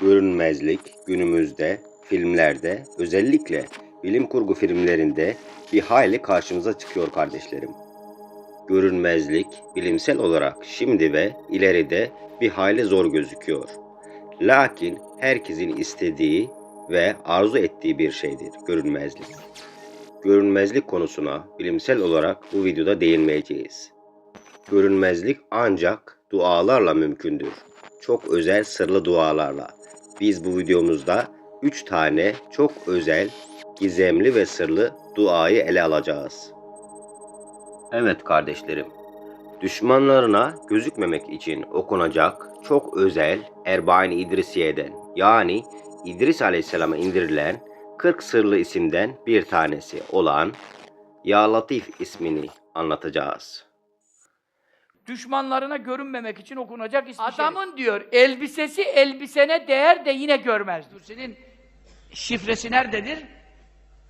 Görünmezlik günümüzde filmlerde özellikle bilim kurgu filmlerinde bir hayli karşımıza çıkıyor kardeşlerim. Görünmezlik bilimsel olarak şimdi ve ileride bir hayli zor gözüküyor. Lakin herkesin istediği ve arzu ettiği bir şeydir görünmezlik. Görünmezlik konusuna bilimsel olarak bu videoda değinmeyeceğiz. Görünmezlik ancak dualarla mümkündür. Çok özel sırlı dualarla. Biz bu videomuzda 3 tane çok özel, gizemli ve sırlı duayı ele alacağız. Evet kardeşlerim, düşmanlarına gözükmemek için okunacak çok özel Erbain İdrisiye'den yani İdris Aleyhisselam'a indirilen 40 sırlı isimden bir tanesi olan Ya Latif ismini anlatacağız. Düşmanlarına görünmemek için okunacak ismi Adamın diyor elbisesi elbisene değer de yine görmez. şerif. Senin şifresi nerededir?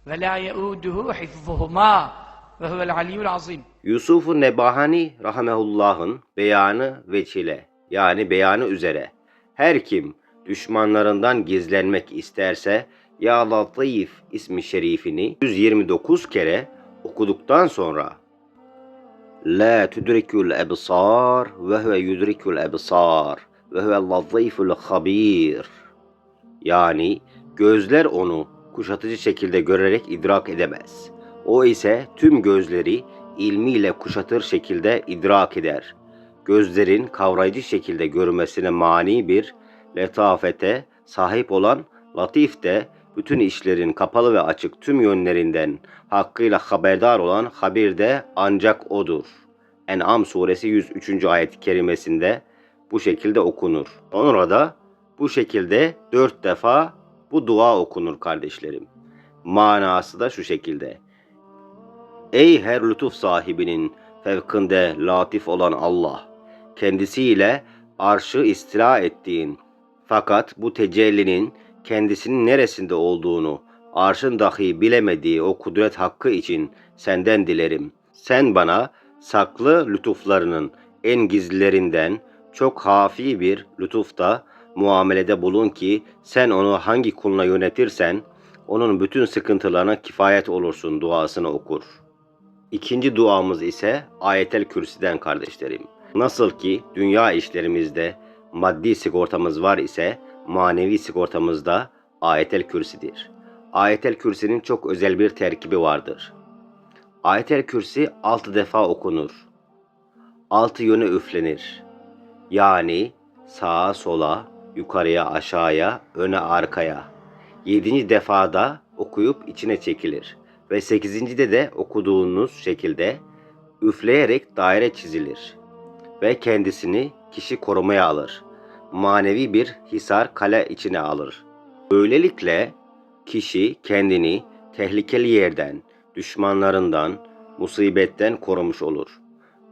Ve la yeuduhu hifzuhuma ve huvel aliyyul azim. Yusuf-u Nebahani rahimehullah'ın beyanı veçile yani beyanı üzere her kim düşmanlarından gizlenmek isterse Ya Latif ismi şerifini 129 kere okuduktan sonra La tudrikul ebsar ve huve yudrikul ebsar ve huve latiful habir yani gözler onu kuşatıcı şekilde görerek idrak edemez. O ise tüm gözleri ilmiyle kuşatır şekilde idrak eder. Gözlerin kavrayıcı şekilde görmesine mani bir letafete sahip olan Latif de bütün işlerin kapalı ve açık tüm yönlerinden hakkıyla haberdar olan habir de ancak odur. En'am suresi 103. ayet-i kerimesinde bu şekilde okunur. Sonra da bu şekilde dört defa bu dua okunur kardeşlerim. Manası da şu şekilde. Ey her lütuf sahibinin fevkinde latif olan Allah, kendisiyle arşı istila ettiğin fakat bu tecellinin kendisinin neresinde olduğunu arşın dahi bilemediği o kudret hakkı için senden dilerim. Sen bana saklı lütuflarının en gizlilerinden çok hafi bir lütufta muamelede bulun ki sen onu hangi kuluna yönetirsen onun bütün sıkıntılarına kifayet olursun duasını okur. İkinci duamız ise ayetel kürsüden kardeşlerim. Nasıl ki dünya işlerimizde maddi sigortamız var ise manevi sigortamızda ayetel kürsidir. Ayetel kürsinin çok özel bir terkibi vardır. Ayetel kürsi altı defa okunur. Altı yöne üflenir. Yani sağa sola, yukarıya aşağıya, öne arkaya. Yedinci defada okuyup içine çekilir. Ve sekizincide de okuduğunuz şekilde üfleyerek daire çizilir. Ve kendisini kişi korumaya alır. Manevi bir hisar kale içine alır. Böylelikle kişi kendini tehlikeli yerden, düşmanlarından, musibetten korumuş olur.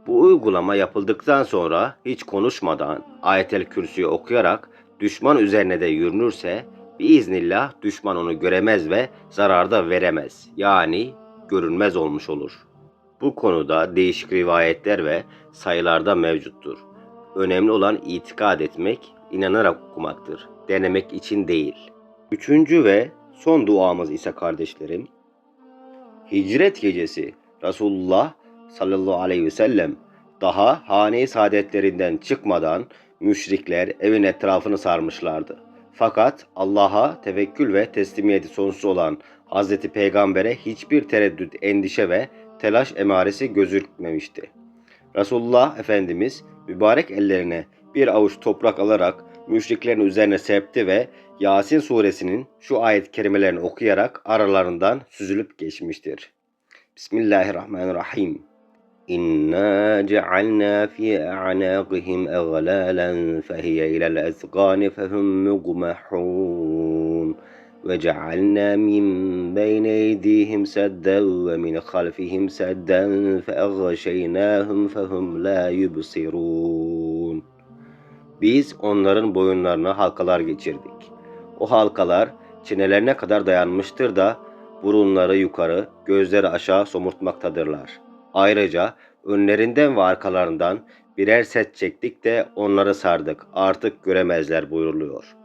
Bu uygulama yapıldıktan sonra hiç konuşmadan ayetel kürsüyü okuyarak düşman üzerine de yürünürse biiznillah düşman onu göremez ve zarar da veremez. Yani görünmez olmuş olur. Bu konuda değişik rivayetler ve sayılarda mevcuttur. Önemli olan itikad etmek, inanarak okumaktır. Denemek için değil. Üçüncü ve son duamız ise kardeşlerim, Hicret gecesi Resulullah sallallahu aleyhi ve sellem daha hane-i saadetlerinden çıkmadan müşrikler evin etrafını sarmışlardı. Fakat Allah'a tevekkül ve teslimiyeti sonsuz olan Hazreti Peygamber'e hiçbir tereddüt, endişe ve telaş emaresi gözükmemişti. Resulullah Efendimiz mübarek ellerine bir avuç toprak alarak müşriklerin üzerine serpti ve Yasin suresinin şu ayet kerimelerini okuyarak aralarından süzülüp geçmiştir. Bismillahirrahmanirrahim. İnna cealna fi a'naqihim aghlalan fehiye ila'l azqan fehum mugmahun ve cealna min beyne eydihim sedden ve min halfihim sedden fe agşeynahum fehum la yubsirun biz onların boyunlarına halkalar geçirdik. O halkalar çenelerine kadar dayanmıştır da burunları yukarı, gözleri aşağı somurtmaktadırlar. Ayrıca önlerinden ve arkalarından birer set çektik de onları sardık. Artık göremezler buyuruluyor.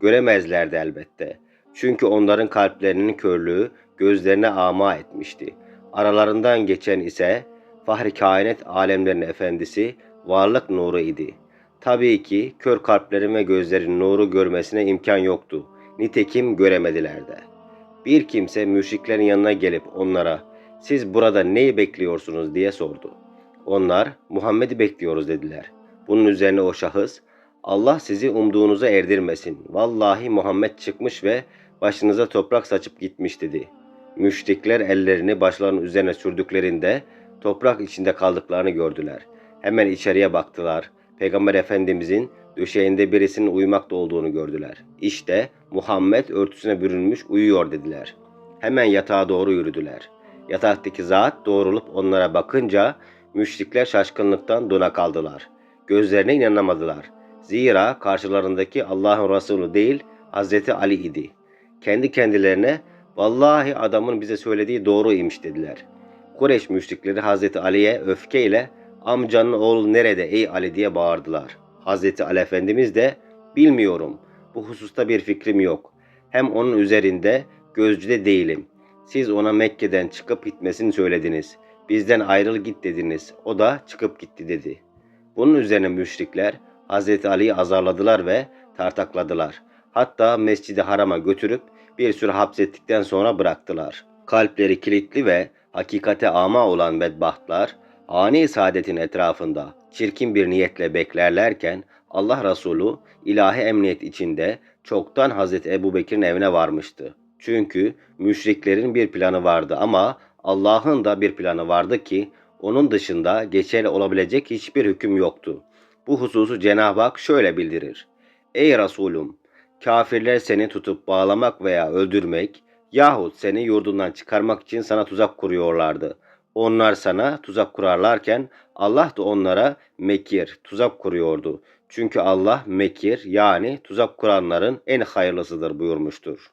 göremezlerdi elbette. Çünkü onların kalplerinin körlüğü gözlerine ama etmişti. Aralarından geçen ise Fahri Kainat alemlerin efendisi varlık nuru idi. Tabii ki kör kalplerin ve gözlerin nuru görmesine imkan yoktu. Nitekim göremediler de. Bir kimse müşriklerin yanına gelip onlara siz burada neyi bekliyorsunuz diye sordu. Onlar Muhammed'i bekliyoruz dediler. Bunun üzerine o şahıs Allah sizi umduğunuza erdirmesin. Vallahi Muhammed çıkmış ve başınıza toprak saçıp gitmiş dedi. Müşrikler ellerini başlarının üzerine sürdüklerinde toprak içinde kaldıklarını gördüler. Hemen içeriye baktılar. Peygamber Efendimizin döşeğinde birisinin uyumakta olduğunu gördüler. İşte Muhammed örtüsüne bürünmüş uyuyor dediler. Hemen yatağa doğru yürüdüler. Yataktaki zat doğrulup onlara bakınca müşrikler şaşkınlıktan dona kaldılar. Gözlerine inanamadılar. Zira karşılarındaki Allah'ın Resulü değil Hazreti Ali idi. Kendi kendilerine vallahi adamın bize söylediği doğru imiş dediler. Kureyş müşrikleri Hazreti Ali'ye öfkeyle amcanın oğlu nerede ey Ali diye bağırdılar. Hazreti Ali Efendimiz de bilmiyorum bu hususta bir fikrim yok. Hem onun üzerinde gözcüde değilim. Siz ona Mekke'den çıkıp gitmesini söylediniz. Bizden ayrıl git dediniz. O da çıkıp gitti dedi. Bunun üzerine müşrikler Hazreti Ali'yi azarladılar ve tartakladılar. Hatta Mescid-i Haram'a götürüp bir süre hapsettikten sonra bıraktılar. Kalpleri kilitli ve hakikate ama olan bedbahtlar ani saadetin etrafında çirkin bir niyetle beklerlerken Allah Resulü ilahi emniyet içinde çoktan Hazreti Ebu Bekir'in evine varmıştı. Çünkü müşriklerin bir planı vardı ama Allah'ın da bir planı vardı ki onun dışında geçerli olabilecek hiçbir hüküm yoktu. Bu hususu Cenab-ı Hak şöyle bildirir. Ey Resulüm! Kafirler seni tutup bağlamak veya öldürmek yahut seni yurdundan çıkarmak için sana tuzak kuruyorlardı. Onlar sana tuzak kurarlarken Allah da onlara mekir, tuzak kuruyordu. Çünkü Allah mekir yani tuzak kuranların en hayırlısıdır buyurmuştur.